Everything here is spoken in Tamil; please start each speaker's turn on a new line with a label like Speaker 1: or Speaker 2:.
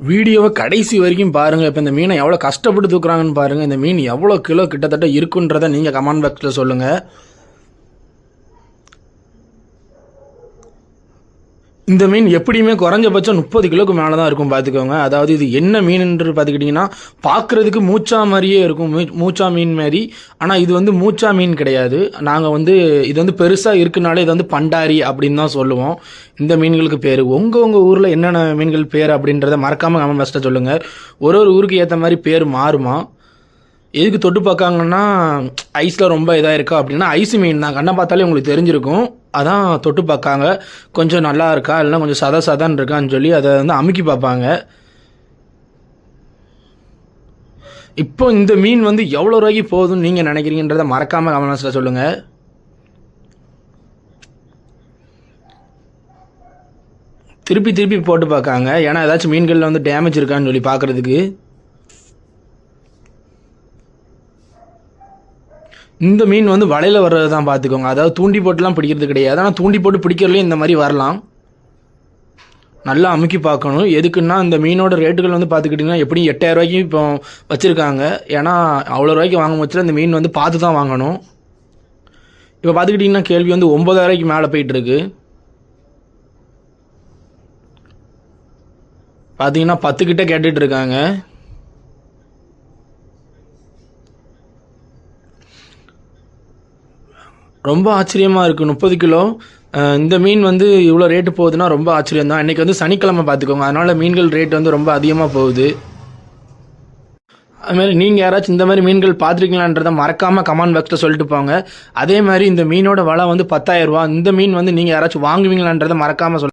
Speaker 1: வீடியோவை கடைசி வரைக்கும் பாருங்கள் இப்போ இந்த மீனை எவ்வளோ கஷ்டப்பட்டு தூக்குறாங்கன்னு பாருங்கள் இந்த மீன் எவ்வளோ கிலோ கிட்டத்தட்ட இருக்குன்றதை நீங்கள் கமெண்ட் பாக்ஸில் சொல்லுங்கள் இந்த மீன் எப்படியுமே குறைஞ்சபட்சம் முப்பது கிலோக்கு மேலே தான் இருக்கும் பார்த்துக்கோங்க. அதாவது இது என்ன மீன்ன்று பார்த்துக்கிட்டிங்கன்னா பார்க்குறதுக்கு மூச்சா மாதிரியே இருக்கும். மூ- மூச்சா மீன் மாதிரி ஆனால் இது வந்து மூச்சா மீன் கிடையாது. நாங்கள் வந்து இது வந்து பெருசாக இருக்குனாலே இது வந்து பண்டாரி அப்படின்னு தான் சொல்லுவோம். இந்த மீன்களுக்கு பேர். உங்கள் உங்கள் ஊரில் என்னென்ன மீன்கள் பேர் அப்படின்றத மறக்காமல் கமெண்ட் பாக்ஸில் சொல்லுங்கள் ஒரு ஒரு ஊருக்கு ஏற்ற மாதிரி பேர் மாறுமா? எதுக்கு தொட்டு பார்க்காங்கன்னா ஐஸில் ரொம்ப இதாக இருக்கா அப்படின்னா ஐஸ் மீன் தான். கண்ணை பார்த்தாலே உங்களுக்கு தெரிஞ்சிருக்கும். அதான் தொட்டு பார்க்காங்க. கொஞ்சம் நல்லா இருக்கா? இல்லைன்னா கொஞ்சம் சத சதன்னு இருக்கான்னு சொல்லி அதை வந்து அமுக்கி பார்ப்பாங்க. இப்போ இந்த மீன் வந்து எவ்வளோ ரூபாய்க்கு போகுதுன்னு நீங்கள் நினைக்கிறீங்கன்றதை மறக்காமல் கமெண்ட்ஸில் சொல்லுங்கள் திருப்பி திருப்பி போட்டு பார்க்காங்க. ஏன்னா ஏதாச்சும் மீன்களில் வந்து டேமேஜ் இருக்கான்னு சொல்லி பார்க்குறதுக்கு. இந்த மீன் வந்து வலையில் வர்றது தான் பார்த்துக்கோங்க அதாவது தூண்டி போட்டுலாம் பிடிக்கிறது கிடையாது. ஆனால் தூண்டி போட்டு பிடிக்கிறதுலையும் இந்த மாதிரி வரலாம். நல்லா அமுக்கி பார்க்கணும். எதுக்குன்னா இந்த மீனோட ரேட்டுகள் வந்து பார்த்துக்கிட்டிங்கன்னா எப்படியும் எட்டாயிரம் ரூபாய்க்கு இப்போ வச்சுருக்காங்க. ஏன்னா அவ்வளோ ரூபாய்க்கு வாங்க வச்சுல இந்த மீன் வந்து பார்த்து தான் வாங்கணும். இப்போ பார்த்துக்கிட்டிங்கன்னா கேள்வி வந்து ஒம்பதாயிரூபாய்க்கு மேலே போயிட்டுருக்கு. பார்த்தீங்கன்னா பத்து கேட்டுட்ருக்காங்க ரொம்ப ஆச்சரியமாக இருக்குது முப்பது கிலோ. இந்த மீன் வந்து இவ்வளோ ரேட்டு போகுதுன்னா ரொம்ப ஆச்சரியம் தான் இன்றைக்கி வந்து சனிக்கிழமை பார்த்துக்கோங்க அதனால் மீன்கள் ரேட் வந்து ரொம்ப அதிகமாக போகுது. அதுமாதிரி நீங்கள் யாராச்சும் இந்த மாதிரி மீன்கள் பார்த்துருக்கீங்களான்றதை மறக்காமல் கமெண்ட் பாக்ஸில் சொல்லிட்டு போங்க. அதே மாதிரி இந்த மீனோட விலை வந்து 10000 ரூபா இந்த மீன் வந்து நீங்கள் யாராச்சும் வாங்குவீங்களான்றதை மறக்காமல் சொல்